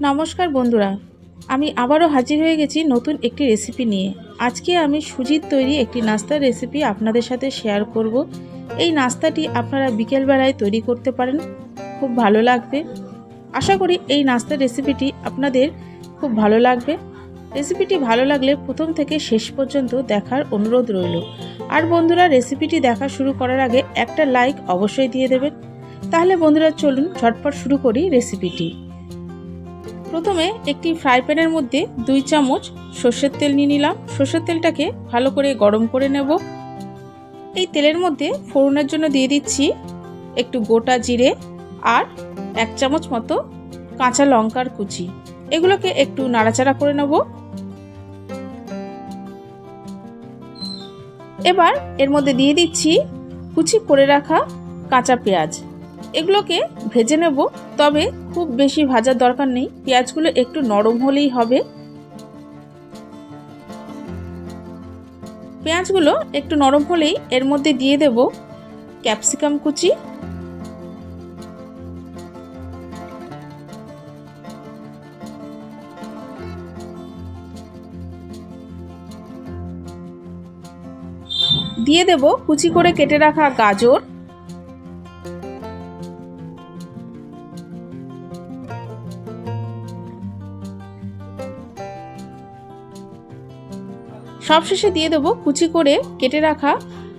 নমস্কার বন্ধুরা, আমি আবারও হাজির হয়ে গেছি নতুন একটি রেসিপি নিয়ে। আজকে আমি সুজির তৈরি একটি নাস্তার রেসিপি আপনাদের সাথে শেয়ার করব। এই নাস্তাটি আপনারা বিকেলবেলায় তৈরি করতে পারেন, খুব ভালো লাগবে। আশা করি এই নাস্তার রেসিপিটি আপনাদের খুব ভালো লাগবে। রেসিপিটি ভালো লাগলে প্রথম থেকে শেষ পর্যন্ত দেখার অনুরোধ রইল। আর বন্ধুরা রেসিপিটি দেখা শুরু করার আগে একটা লাইক অবশ্যই দিয়ে দেবেন। তাহলে বন্ধুরা, চলুন ঝটপট শুরু করি রেসিপিটি প্রথমে একটি ফ্রাই প্যানের মধ্যে দুই চামচ সর্ষের তেল নিয়ে নিলাম। সর্ষের তেলটাকে ভালো করে গরম করে নেব। এই তেলের মধ্যে ফোড়নের জন্য দিয়ে দিচ্ছি একটু গোটা জিরে আর এক চামচ মতো কাঁচা লঙ্কার কুচি। এগুলোকে একটু নাড়াচাড়া করে নেব। এবার এর মধ্যে দিয়ে দিচ্ছি কুচি করে রাখা কাঁচা পেঁয়াজ। এগুলোকে ভেজে নেব, তবে খুব বেশি ভাজার দরকার নেই। পেঁয়াজগুলো একটু নরম হলেই হবে। পেঁয়াজগুলো একটু নরম হলেই এর মধ্যে দিয়ে দেব ক্যাপসিকাম কুচি। দিয়ে দেব কুচি করে কেটে রাখা গাজর। সবশেষে দিয়ে দেবো কুচি করে কেটে রাখা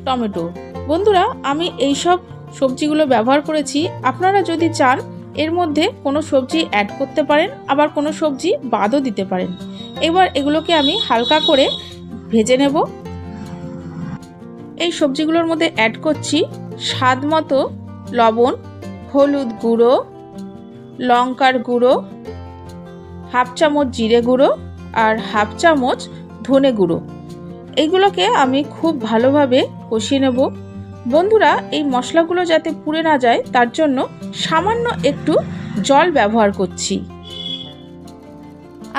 টমেটো। বন্ধুরা, আমি এই সব সবজিগুলো ব্যবহার করেছি। আপনারা যদি চান, এর মধ্যে কোনো সবজি অ্যাড করতে পারেন, আবার কোনো সবজি বাদও দিতে পারেন। এবার এগুলোকে আমি হালকা করে ভেজে নেব। এই সবজিগুলোর মধ্যে অ্যাড করছি স্বাদ মতো লবণ, হলুদ গুঁড়ো, লঙ্কার গুঁড়ো, হাফ চামচ জিরে গুঁড়ো আর হাফ চামচ ধনে গুঁড়ো। এইগুলোকে আমি খুব ভালোভাবে কষিয়ে নেব। বন্ধুরা, এই মশলাগুলো যাতে পুড়ে না যায়, তার জন্য সামান্য একটু জল ব্যবহার করছি।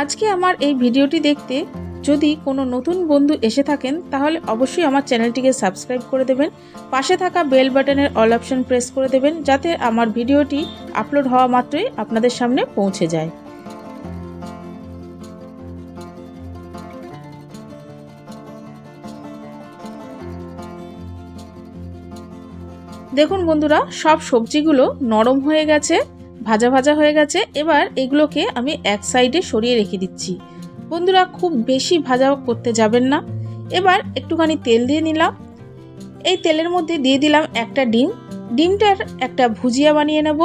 আজকে আমার এই ভিডিওটি দেখতে যদি কোনো নতুন বন্ধু এসে থাকেন, তাহলে অবশ্যই আমার চ্যানেলটিকে সাবস্ক্রাইব করে দেবেন, পাশে থাকা বেল বাটনের অল অপশন প্রেস করে দেবেন, যাতে আমার ভিডিওটি আপলোড হওয়া মাত্রই আপনাদের সামনে পৌঁছে যায়। দেখুন বন্ধুরা, সব সবজিগুলো নরম হয়ে গেছে, ভাজা ভাজা হয়ে গেছে। এবার এগুলোকে আমি এক সাইডে সরিয়ে রেখে দিচ্ছি। বন্ধুরা, খুব বেশি ভাজা করতে যাবেন না। এবার একটুখানি তেল দিয়ে নিলাম। এই তেলের মধ্যে দিয়ে দিলাম একটা ডিম। ডিমটার একটা ভুজিয়া বানিয়ে নেব।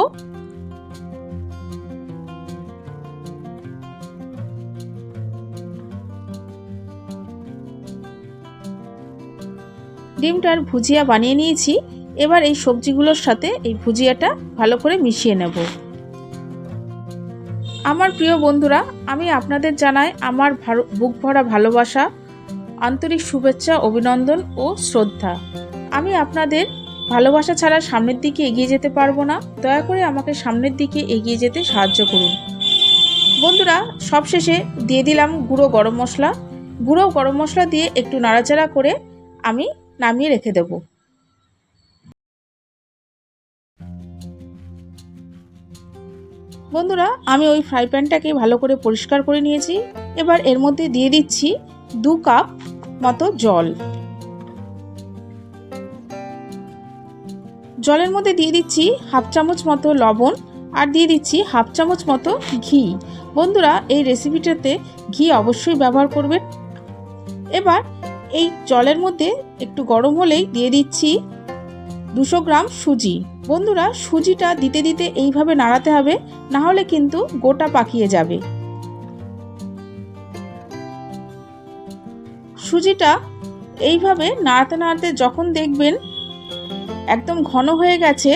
ডিমটার ভুজিয়া বানিয়ে নিয়েছি। এবার এই সবজিগুলোর সাথে এই ভুজিয়াটা ভালো করে মিশিয়ে নেব। আমার প্রিয় বন্ধুরা, আমি আপনাদের জানাই আমার বুক ভরা ভালোবাসা, আন্তরিক শুভেচ্ছা, অভিনন্দন ও শ্রদ্ধা। আমি আপনাদের ভালোবাসা ছাড়া সামনের দিকে এগিয়ে যেতে পারব না। দয়া করে আমাকে সামনের দিকে এগিয়ে যেতে সাহায্য করুন। বন্ধুরা, সবশেষে দিয়ে দিলাম গুঁড়ো গরম মশলা। গুঁড়ো গরম মশলা দিয়ে একটু নাড়াচাড়া করে আমি নামিয়ে রেখে দেবো। বন্ধুরা, আমি ওই ফ্রাই প্যানটাকে ভালো করে পরিষ্কার করে নিয়েছি। এবার এর মধ্যে দিয়ে দিচ্ছি দু কাপ মতো জল। জলের মধ্যে দিয়ে দিচ্ছি হাফ চামচ মতো লবণ আর দিয়ে দিচ্ছি হাফ চামচ মতো ঘি। বন্ধুরা, এই রেসিপিটাতে ঘি অবশ্যই ব্যবহার করবেন। এবার এই জলের মধ্যে একটু গরম হলেই দিয়ে দিচ্ছি দুশো গ্রাম সুজি। বন্ধুরা, সুজিটা দিতে দিতে এইভাবে নাড়াতে হবে, না হলে কিন্তু গোটা পাকিয়ে যাবে। সুজিটা এইভাবে নাড়াতে নাড়াতে যখন দেখবেন একদম ঘন হয়ে গেছে,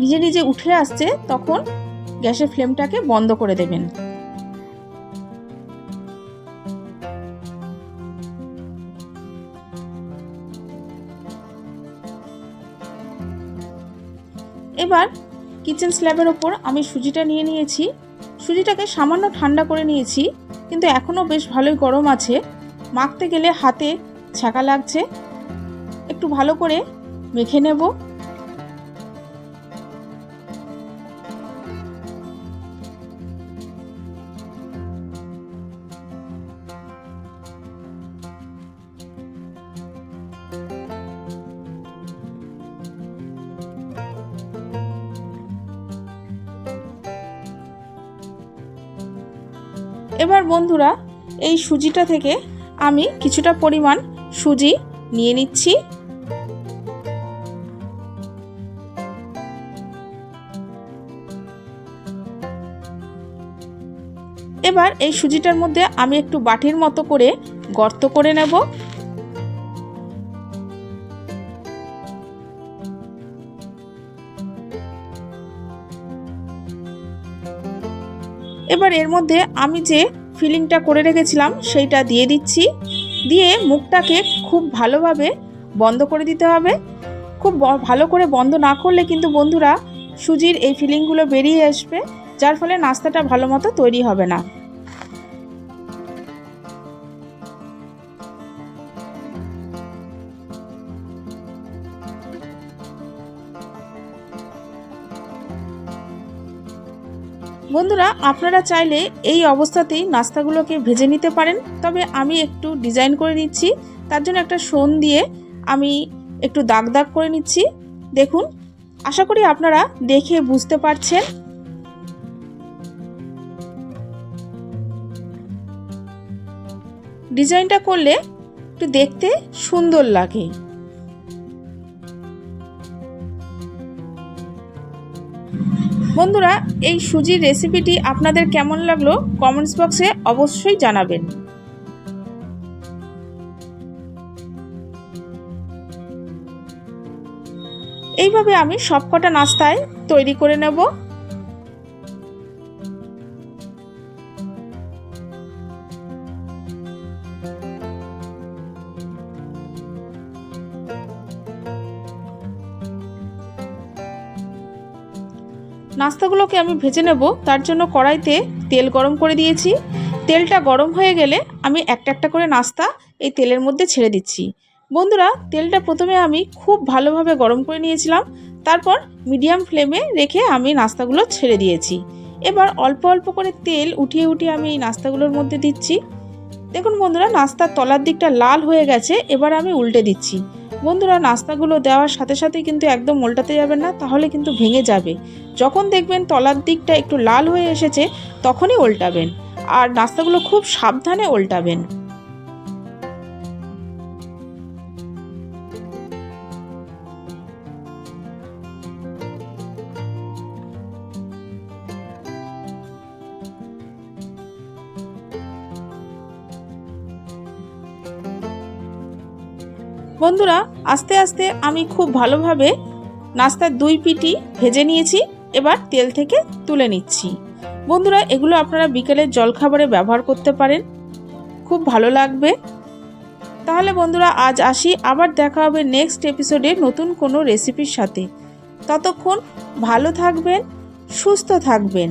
নিজে নিজে উঠে আসছে, তখন গ্যাসের ফ্লেমটাকে বন্ধ করে দেবেন। এবার কিচেন স্ল্যাবের ওপর আমি সুজিটা নিয়ে নিয়েছি। সুজিটাকে সামান্য ঠান্ডা করে নিয়েছি, কিন্তু এখনও বেশ ভালোই গরম আছে। মাখতে গেলে হাতে ছ্যাঁকা লাগছে। একটু ভালো করে মেখে নেব। এবার বন্ধুরা, এই সুজিটা থেকে আমি কিছুটা পরিমাণ সুজি নিয়ে নিচ্ছি। এবার এই সুজিটার মধ্যে আমি একটু বাটির মতো করে গর্ত করে নেব। এবার এর মধ্যে আমি যে ফিলিংটা করে রেখেছিলাম, সেইটা দিয়ে দিচ্ছি। দিয়ে মুখটাকে খুব ভালোভাবে বন্ধ করে দিতে হবে। খুব ভালো করে বন্ধ না করলে কিন্তু বন্ধুরা সুজির এই ফিলিংগুলো বেরিয়ে আসবে, যার ফলে নাস্তাটা ভালো মতো তৈরি হবে না। বন্ধুরা, আপনারা চাইলে এই অবস্থাতেই নাস্তাগুলোকে ভেজে নিতে পারেন, তবে আমি একটু ডিজাইন করে নিচ্ছি। তার জন্য একটা সোন দিয়ে আমি একটু দাগ দাগ করে নিচ্ছি। দেখুন, আশা করি আপনারা দেখে বুঝতে পারছেন। ডিজাইনটা করলে একটু দেখতে সুন্দর লাগে। বন্ধুরা, এই সুজির রেসিপিটি আপনাদের কেমন লাগল কমেন্টস বক্সে অবশ্যই জানাবেন। এইভাবে আমি সবকটা নাস্তায় তৈরি করে নেব। নাস্তাগুলোকে আমি ভেজে নেব। তার জন্য কড়াইতে তেল গরম করে দিয়েছি। তেলটা গরম হয়ে গেলে আমি একটা একটা করে নাস্তা এই তেলের মধ্যে ছেড়ে দিচ্ছি। বন্ধুরা, তেলটা প্রথমে আমি খুব ভালোভাবে গরম করে নিয়েছিলাম। তারপর মিডিয়াম ফ্লেমে রেখে আমি নাস্তাগুলো ছেড়ে দিয়েছি। এবার অল্প অল্প করে তেল উঠিয়ে উঠিয়ে আমি এই নাস্তাগুলোর মধ্যে দিচ্ছি। দেখুন বন্ধুরা, নাস্তার তলার দিকটা লাল হয়ে গেছে। এবার আমি উল্টে দিচ্ছি। বন্ধুরা, নাস্তাগুলো দেওয়ার সাথে সাথে কিন্তু একদম উল্টাতে যাবেন না, তাহলে কিন্তু ভেঙে যাবে। যখন দেখবেন তলার দিকটা একটু লাল হয়ে এসেছে, তখনই উল্টাবেন। আর নাস্তাগুলো খুব সাবধানে উল্টাবেন। বন্ধুরা, আস্তে আস্তে আমি খুব ভালোভাবে নাস্তার দুই পিটি ভেজে নিয়েছি, এবার তেল থেকে তুলে নিচ্ছি। বন্ধুরা, এগুলো আপনারা বিকেলের জলখাবারে ব্যবহার করতে পারেন। খুব ভালো লাগবে। তাহলে বন্ধুরা, আজ আসি, আবার দেখা হবে নেক্সট এপিসোডে নতুন কোনো রেসিপির সাথে। ততক্ষণ ভালো থাকবেন, সুস্থ থাকবেন।